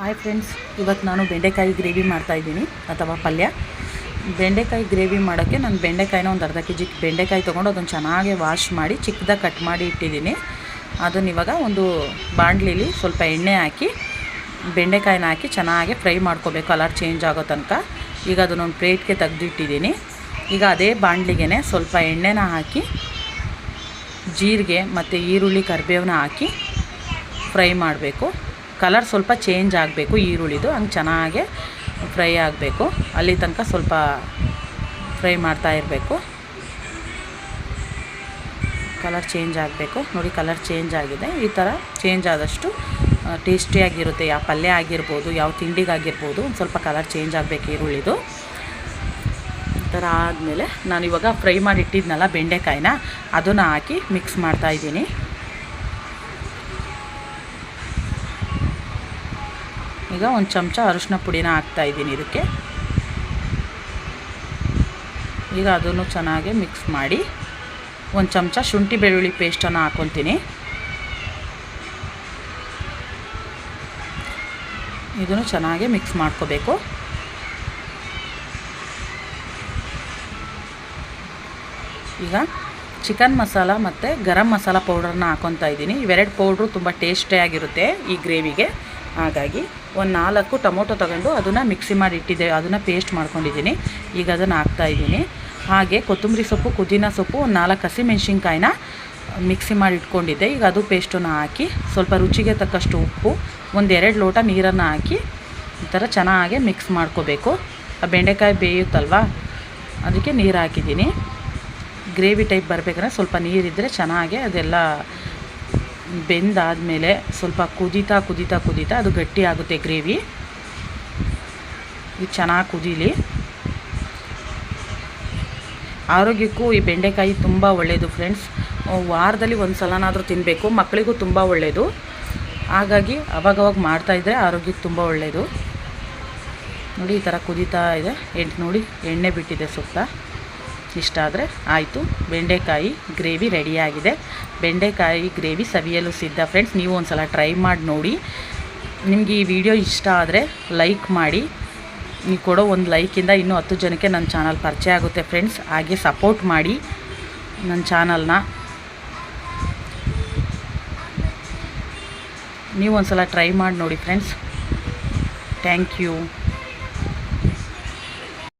Hi friends ಇವತ್ತು ನಾನು ಬೆಂಡೆಕಾಯಿ ಗ್ರೇವಿ ಮಾಡ್ತಾಯಿದ್ದೀನಿ ಅಥವಾ ಪಲ್ಯ. ಬೆಂಡೆಕಾಯಿ ಗ್ರೇವಿ ಮಾಡೋಕ್ಕೆ ನಾನು ಬೆಂಡೆಕಾಯಿನ ಒಂದು ಅರ್ಧ ಕೆ ಜಿ ಬೆಂಡೆಕಾಯಿ ತೊಗೊಂಡು ಅದನ್ನು ಚೆನ್ನಾಗಿ ವಾಶ್ ಮಾಡಿ, ಚಿಕ್ಕದಾಗಿ ಕಟ್ ಮಾಡಿ ಇಟ್ಟಿದ್ದೀನಿ. ಅದನ್ನ ಇವಾಗ ಒಂದು ಬಾಣಲಿಲಿ ಸ್ವಲ್ಪ ಎಣ್ಣೆ ಹಾಕಿ, ಬೆಂಡೆಕಾಯಿನ ಹಾಕಿ ಚೆನ್ನಾಗಿ ಫ್ರೈ ಮಾಡ್ಕೋಬೇಕು ಕಲರ್ ಚೇಂಜ್ ಆಗೋ ತನಕ. ಈಗ ಅದನ್ನೊಂದು ಪ್ಲೇಟ್ಗೆ ತೆಗೆದಿಟ್ಟಿದ್ದೀನಿ ಈಗ ಅದೇ ಬಾಣಲಿಗೆ ಸ್ವಲ್ಪ ಎಣ್ಣೆನ ಹಾಕಿ, ಜೀರಿಗೆ ಮತ್ತು ಈರುಳ್ಳಿ ಕರಿಬೇವನ್ನ ಹಾಕಿ ಫ್ರೈ ಮಾಡಬೇಕು. ಕಲರ್ ಸ್ವಲ್ಪ ಚೇಂಜ್ ಆಗಬೇಕು, ಈರುಳ್ಳಿದು, ಹಂಗೆ ಚೆನ್ನಾಗೆ ಫ್ರೈ ಆಗಬೇಕು. ಅಲ್ಲಿ ತನಕ ಸ್ವಲ್ಪ ಫ್ರೈ ಮಾಡ್ತಾ ಇರಬೇಕು. ಕಲರ್ ಚೇಂಜ್ ಆಗಬೇಕು. ನೋಡಿ ಕಲರ್ ಚೇಂಜ್ ಆಗಿದೆ. ಈ ಥರ ಚೇಂಜ್ ಆದಷ್ಟು ಟೇಸ್ಟಿಯಾಗಿರುತ್ತೆ ಯಾವ ಪಲ್ಯ ಆಗಿರ್ಬೋದು, ಯಾವ ತಿಂಡಿಗಾಗಿರ್ಬೋದು, ಒಂದು ಸ್ವಲ್ಪ ಕಲರ್ ಚೇಂಜ್ ಆಗಬೇಕು ಈರುಳ್ಳಿದು. ಈ ಥರ ಆದಮೇಲೆ ನಾನು ಇವಾಗ ಫ್ರೈ ಮಾಡಿಟ್ಟಿದ್ನಲ್ಲ ಬೆಂಡೆಕಾಯಿನ, ಅದನ್ನು ಹಾಕಿ ಮಿಕ್ಸ್ ಮಾಡ್ತಾಯಿದ್ದೀನಿ ಈಗ ಒಂದು ಚಮಚ ಅರಿಶಿನ ಪುಡಿನ ಹಾಕ್ತಾಯಿದ್ದೀನಿ ಇದಕ್ಕೆ. ಈಗ ಅದನ್ನು ಚೆನ್ನಾಗಿ ಮಿಕ್ಸ್ ಮಾಡಿ ಒಂದು ಚಮಚ ಶುಂಠಿ ಬೆಳ್ಳುಳ್ಳಿ ಪೇಸ್ಟನ್ನು ಹಾಕ್ಕೊತೀನಿ ಇದನ್ನು ಚೆನ್ನಾಗಿ ಮಿಕ್ಸ್ ಮಾಡ್ಕೋಬೇಕು. ಈಗ ಚಿಕನ್ ಮಸಾಲ ಮತ್ತು ಗರಂ ಮಸಾಲ ಪೌಡರ್ನ ಹಾಕೊತಾ ಇದ್ದೀನಿ. ಇವೆರಡು ಪೌಡ್ರು ತುಂಬ ಟೇಸ್ಟಿಯಾಗಿರುತ್ತೆ ಈ ಗ್ರೇವಿಗೆ ಹಾಗಾಗಿ ಒಂದು ನಾಲ್ಕು ಟೊಮೊಟೊ ತಗೊಂಡು ಅದನ್ನು ಮಿಕ್ಸಿ ಮಾಡಿ ಇಟ್ಟಿದ್ದೆ, ಅದನ್ನು ಪೇಸ್ಟ್ ಮಾಡ್ಕೊಂಡಿದ್ದೀನಿ. ಈಗ ಅದನ್ನು ಹಾಕ್ತಾಯಿದ್ದೀನಿ ಹಾಗೆ ಕೊತ್ತಂಬರಿ ಸೊಪ್ಪು, ಪುದೀನ ಸೊಪ್ಪು ಒಂದು ನಾಲ್ಕು ಹಸಿಮೆಣ್ಸಿನ್ಕಾಯಿನ ಮಿಕ್ಸಿ ಮಾಡಿ ಇಟ್ಕೊಂಡಿದ್ದೆ. ಈಗ ಅದು ಪೇಸ್ಟನ್ನು ಹಾಕಿ ಸ್ವಲ್ಪ ರುಚಿಗೆ ತಕ್ಕಷ್ಟು ಉಪ್ಪು ಒಂದೆರಡು ಲೋಟ ನೀರನ್ನು ಹಾಕಿ ಈ ಥರ ಚೆನ್ನಾಗಿ ಮಿಕ್ಸ್ ಮಾಡ್ಕೋಬೇಕು. ಆ ಬೆಂಡೆಕಾಯಿ ಬೇಯುತ್ತಲ್ವ, ಅದಕ್ಕೆ ನೀರು ಹಾಕಿದ್ದೀನಿ. ಗ್ರೇವಿ ಟೈಪ್ ಬರಬೇಕಂದ್ರೆ ಸ್ವಲ್ಪ ನೀರಿದ್ದರೆ ಚೆನ್ನಾಗಿ ಅದೆಲ್ಲ ಬೆಂದಾದಮೇಲೆ ಸ್ವಲ್ಪ ಕುದೀತಾ ಕುದೀತಾ ಕುದೀತಾ ಅದು ಗಟ್ಟಿ ಆಗುತ್ತೆ ಗ್ರೇವಿ. ಇದು ಚೆನ್ನಾಗಿ ಕುದೀಲಿ. ಆರೋಗ್ಯಕ್ಕೂ ಈ ಬೆಂಡೆಕಾಯಿ ತುಂಬ ಒಳ್ಳೆಯದು ಫ್ರೆಂಡ್ಸ್. ವಾರದಲ್ಲಿ ಒಂದು ಸಲನಾದರೂ ತಿನ್ನಬೇಕು ಮಕ್ಕಳಿಗೂ ತುಂಬ ಒಳ್ಳೆಯದು ಹಾಗಾಗಿ ಅವಾಗವಾಗ ಮಾಡ್ತಾಯಿದ್ರೆ ಆರೋಗ್ಯಕ್ಕೆ ತುಂಬ ಒಳ್ಳೆಯದು ನೋಡಿ, ಈ ಥರ ಕುದೀತಾ ಇದೆ. ಎಂಟು ನೋಡಿ, ಎಣ್ಣೆ ಬಿಟ್ಟಿದೆ ಸುತ್ತ. ಇಷ್ಟ ಆದರೆ ಆಯಿತು. ಬೆಂಡೆಕಾಯಿ ಗ್ರೇವಿ ರೆಡಿಯಾಗಿದೆ. ಬೆಂಡೆಕಾಯಿ ಗ್ರೇವಿ ಸವಿಯಲು ಸಿದ್ಧ ಫ್ರೆಂಡ್ಸ್ ನೀವು ಒಂದು ಸಲ ಟ್ರೈ ಮಾಡಿ ನೋಡಿ. ನಿಮಗೆ ಈ ವಿಡಿಯೋ ಇಷ್ಟ ಆದರೆ ಲೈಕ್ ಮಾಡಿ. ನೀವು ಕೊಡೋ ಒಂದು ಲೈಕಿಂದ ಇನ್ನೂ ಹತ್ತು ಜನಕ್ಕೆ ನನ್ನ ಚಾನಲ್ ಪರಿಚಯ ಆಗುತ್ತೆ ಫ್ರೆಂಡ್ಸ್ ಹಾಗೆ ಸಪೋರ್ಟ್ ಮಾಡಿ ನನ್ನ ಚಾನಲ್ನ ನೀವು ಒಂದು ಸಲ ಟ್ರೈ ಮಾಡಿ ನೋಡಿ ಫ್ರೆಂಡ್ಸ್ ಥ್ಯಾಂಕ್ ಯು